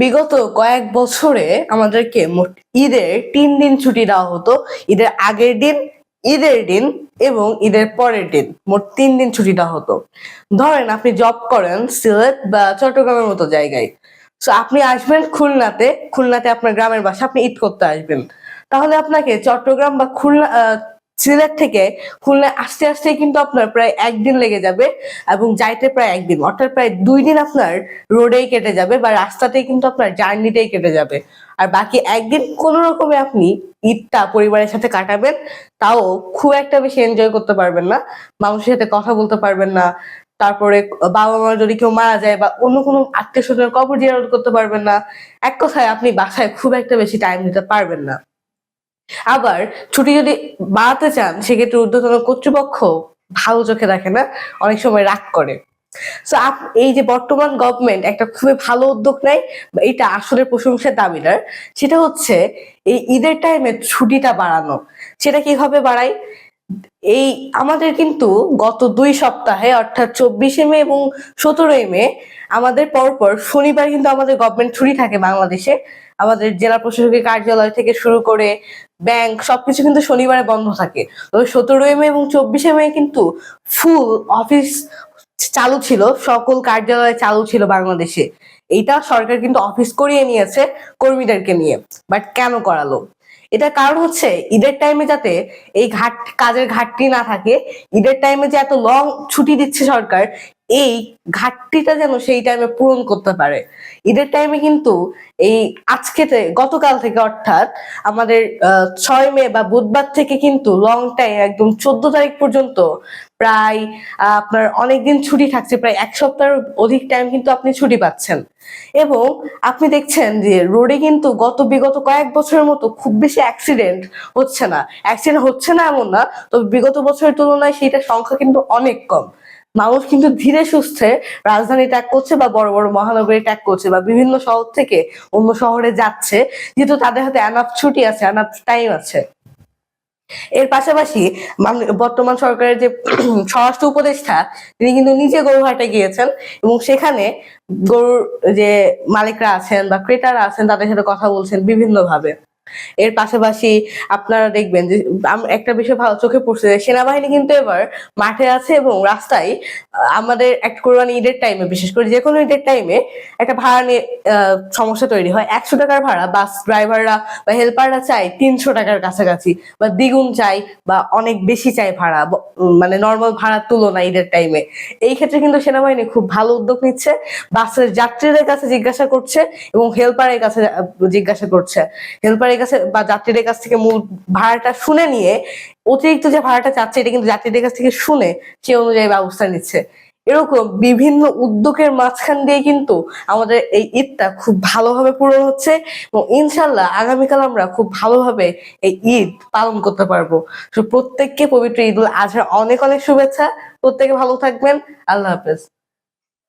বিগত কয়েক বছরে আমাদেরকে মোট ঈদের তিন দিন ছুটি দেওয়া হতো। ঈদের আগের দিন, ঈদের দিন এবং ঈদের পরের দিন মোট তিন দিন ছুটি দেওয়া হতো। ধরেন আপনি জব করেন সিলেট বা চট্টগ্রামের মতো জায়গায়। তো আপনি আসবেন খুলনাতে খুলনাতে আপনার গ্রামের বাসা, আপনি ঈদ করতে আসবেন। তাহলে আপনাকে চট্টগ্রাম বা খুলনা সিলেট থেকে খুলনায় আসতে আসতে কিন্তু আপনার প্রায় একদিন লেগে যাবে এবং যাইতে প্রায় একদিন, অর্থাৎ প্রায় দুই দিন আপনার রোডেই কেটে যাবে বা রাস্তাতেই কিন্তু আপনার জার্নিটাই কেটে যাবে। আর বাকি একদিন কোনো রকমে আপনি ঈদটা পরিবারের সাথে কাটাবেন, তাও খুব একটা বেশি এনজয় করতে পারবেন না, মানুষের সাথে কথা বলতে পারবেন না, তারপরে বাবা মা যদি কেউ মারা যায় বা অন্য কোনো আত্মীয় স্বজনের কবর জিয়ারত করতে পারবেন না, এক কথায় আপনি বাসায় খুব একটা বেশি টাইম দিতে পারবেন না। আবার ছুটি যদি বাড়াতে চান, সেক্ষেত্রে ঊর্ধ্বতন কর্তৃপক্ষ ভালো চোখে দেখে না, অনেক সময় রাগ করে। এই যে বর্তমান গভর্নমেন্ট একটা খুবই ভালো উদ্যোগ নেয় এটা আসলে প্রশংসার দাবিদার সেটা হচ্ছে এই ঈদের টাইমে ছুটিটা বাড়ানো। সেটা কীভাবে বাড়ায়? এই আমাদের কিন্তু গত দুই সপ্তাহে, অর্থাৎ চব্বিশে মে এবং সতেরোই মে, আমাদের পরপর শনিবার কিন্তু আমাদের গভর্নমেন্ট ছুটি থাকে বাংলাদেশে। আমাদের জেলা প্রশাসকের কার্যালয় থেকে শুরু করে ব্যাংক সবকিছু কিন্তু শনিবারে বন্ধ থাকে। তবে সতেরোই মে এবং চব্বিশে মে কিন্তু ফুল অফিস চালু ছিল, সকল কার্যালয় চালু ছিল বাংলাদেশে। এইটা সরকার কিন্তু অফিস করিয়ে নিয়েছে কর্মীদেরকে নিয়ে বাট কেন করালো? এটা কারণ হচ্ছে ঈদের টাইমে যাতে এই ঘাট, কাজের ঘাটতি না থাকে, ঈদের টাইমে যে এত লং ছুটি দিচ্ছে সরকার এই ঘাটতিটা যেন সেই টাইমে পূরণ করতে পারে। ঈদের টাইমে কিন্তু এই আজকে গতকাল থেকে অর্থাৎ আমাদের ছয় মে বা বুধবার থেকে কিন্তু লং টাইম একদম চোদ্দ তারিখ পর্যন্ত প্রায় আপনার অনেকদিন ছুটি থাকছে, প্রায় এক সপ্তাহের অধিক টাইম কিন্তু আপনি ছুটি পাচ্ছেন। এবং আপনি দেখছেন যে রোডে কিন্তু গত, বিগত কয়েক বছরের মতো খুব বেশি অ্যাক্সিডেন্ট হচ্ছে না। অ্যাক্সিডেন্ট হচ্ছে না এমন না, তবে বিগত বছরের তুলনায় সেটার সংখ্যা কিন্তু অনেক কম। মানুষ কিন্তু ধীরে সুস্থে রাজধানী ত্যাগ করছে বা বড় বড় মহানগরী ত্যাগ করছে বা বিভিন্ন শহর থেকে অন্য শহরে যাচ্ছে, যেহেতু তাদের হাতে অ্যানাফ ছুটি আছে অ্যানাফ টাইম আছে। এর পাশাপাশি মান- বর্তমান সরকারের যে স্বরাষ্ট্র উপদেষ্টা, তিনি কিন্তু নিজে গরুহাটে গিয়েছেন এবং সেখানে গরুর যে মালিকরা আছেন বা ক্রেতারা আছেন, তাদের সাথে কথা বলছেন বিভিন্ন ভাবে এর পাশাপাশি আপনারা দেখবেন যে একটা বিষয় ভালো চোখে পড়ছে যে, সেনাবাহিনী কিন্তু এবার মাঠে আছে এবং রাস্তায় আমাদের একটা কোরবানি ঈদের টাইমে বিশেষ করে যে কোনো ঈদের টাইমে একটা ভাড়া নিয়ে সমস্যা তৈরি হয়। একশো টাকার ভাড়া বাস ড্রাইভাররা বা হেল্পাররা চায় তিনশো টাকার কাছাকাছি বা দ্বিগুণ চাই বা অনেক বেশি চাই ভাড়া মানে নর্মাল ভাড়ার তুলনায় ঈদের টাইমে এই ক্ষেত্রে কিন্তু সেনাবাহিনী খুব ভালো উদ্যোগ নিচ্ছে। বাসের যাত্রীদের কাছে জিজ্ঞাসা করছে এবং হেল্পারের কাছে জিজ্ঞাসা করছে। হেল্পারের কাছে বা যাত্রীদের কাছ থেকে মূল ভাড়াটা শুনে নিয়ে, অতিরিক্ত যে ভাড়াটা চাচ্ছে এটা কিন্তু যাত্রীদের কাছ থেকে শুনে সে অনুযায়ী ব্যবস্থা নিচ্ছে। এরকম বিভিন্ন উদ্যোগের মাঝখান দিয়ে কিন্তু আমাদের এই ঈদটা খুব ভালোভাবে পূরণ হচ্ছে এবং ইনশাল্লাহ আগামীকাল আমরা খুব ভালোভাবে এই ঈদ পালন করতে পারব। তো প্রত্যেককে পবিত্র ঈদ উল আজহার অনেক অনেক শুভেচ্ছা। প্রত্যেকে ভালো থাকবেন। আল্লাহ হাফেজ।